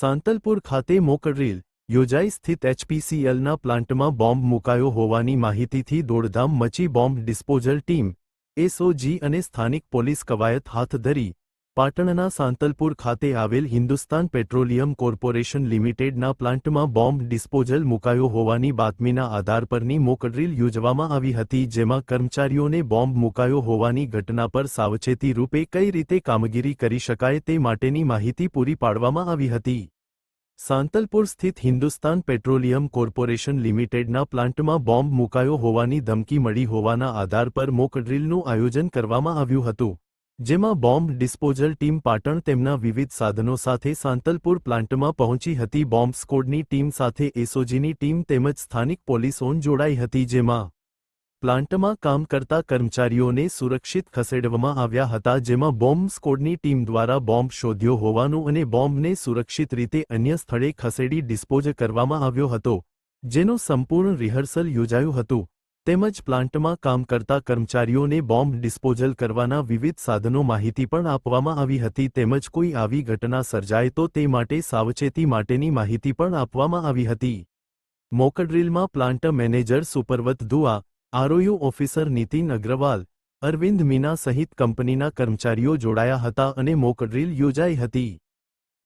સાંતલપુર ખાતે મોકડ્રીલ યોજાઈ સ્થિત એચપીસીએલના પ્લાન્ટમાં બોમ્બ મુકાયો હોવાની માહિતીથી દોડધામ મચી બોમ્બ ડિસ્પોઝલ ટીમ, એસઓજી અને સ્થાનિક પોલીસ કવાયત હાથ ધરી પાટણના સાંતલપુર ખાતે આવેલ હિન્દુસ્તાન પેટ્રોલિયમ કોર્પોરેશન લિમિટેડના પ્લાન્ટમાં બોમ્બ ડિસ્પોઝલ મુકાયો હોવાની બાતમીના આધાર પરની મોકડ્રીલ યોજવામાં આવી હતી, જેમાં કર્મચારીઓને બોમ્બ મુકાયો હોવાની ઘટના પર સાવચેતી રૂપે કઈ રીતે કામગીરી કરી શકાય તે માટેની માહિતી પૂરી પાડવામાં આવી હતી. સાંતલપુર સ્થિત હિન્દુસ્તાન પેટ્રોલિયમ કોર્પોરેશન લિમિટેડના પ્લાન્ટમાં બોમ્બ મુકાયો હોવાની ધમકી મળી હોવાના આધાર પર મોકડ્રીલનું આયોજન કરવામાં આવ્યું હતું. જેમાં બોમ્બ ડિસ્પોઝલ ટીમ પાટણ તેમના વિવિધ સાધનો સાથે સાંતલપુર પ્લાન્ટમાં પહોંચી હતી. બોમ્બ સ્કોડની ટીમ સાથે એસઓજીની ટીમ તેમજ સ્થાનિક પોલીસોન જોડાઈ હતી, જેમાં પ્લાન્ટમાં કામ કરતા કર્મચારીઓને સુરક્ષિત ખસેડવામાં આવ્યા હતા, જેમાં બોમ્બ સ્કોડની ટીમ દ્વારા બોમ્બ શોધ્યો હોવાનું અને બોમ્બને સુરક્ષિત રીતે અન્ય સ્થળે ખસેડી ડિસ્પોઝ કરવામાં આવ્યો હતો, જેનું સંપૂર્ણ રિહર્સલ યોજાયું હતું. તેમજ પ્લાન્ટમાં કામ કરતા કર્મચારીઓને બોમ્બ ડિસ્પોઝલ કરવાના વિવિધ સાધનો માહિતી પણ આપવામાં આવી હતી તેમજ કોઈ આવી ઘટના સર્જાય તો તે માટે સાવચેતી માટેની માહિતી પણ આપવામાં આવી હતી. મોકડ્રીલમાં પ્લાન્ટ મેનેજર સુપરવત દુઆ, આરઓયુ ઓફિસર નીતિન અગ્રવાલ, અરવિંદ મીના સહિત કંપનીના કર્મચારીઓ જોડાયા હતા અને મોકડ્રીલ યોજાઈ હતી.